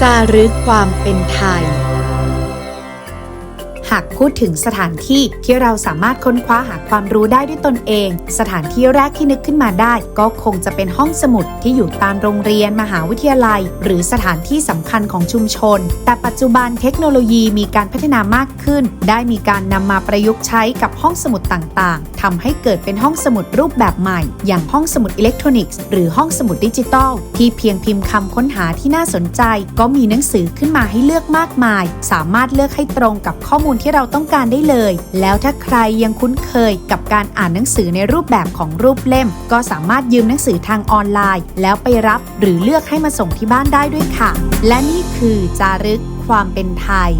จารึกความเป็นไทย หากพูดถึงสถานที่ที่เราสามารถค้นคว้าหาความรู้ได้ด้วยตนเอง สถานที่แรกที่นึกขึ้นมาได้ ก็คงจะเป็นห้องสมุดที่อยู่ตามโรงเรียนมหาวิทยาลัย หรือสถานที่สำคัญของชุมชน แต่ปัจจุบันเทคโนโลยีมีการพัฒนามากขึ้น ได้มีการนำมาประยุกต์ใช้กับห้องสมุดต่างๆทำให้เกิดเป็นห้องสมุดรูปแบบใหม่ อย่างห้องสมุดอิเล็กทรอนิกส์หรือห้องสมุดดิจิตอลที่เพียงพิมพ์คำค้นหาที่น่าสนใจ ก็มีหนังสือขึ้นมาให้เลือกมากมาย สามารถเลือกให้ตรงกับข้อมูลที่เราต้องการได้เลย แล้วถ้าใครยังคุ้นเคยกับการอ่านหนังสือในรูปแบบของรูปเล่ม ก็สามารถยืมหนังสือทางออนไลน์ แล้วไปรับหรือเลือกให้มาส่งที่บ้านได้ด้วยค่ะ และนี่คือจารึกความเป็นไทย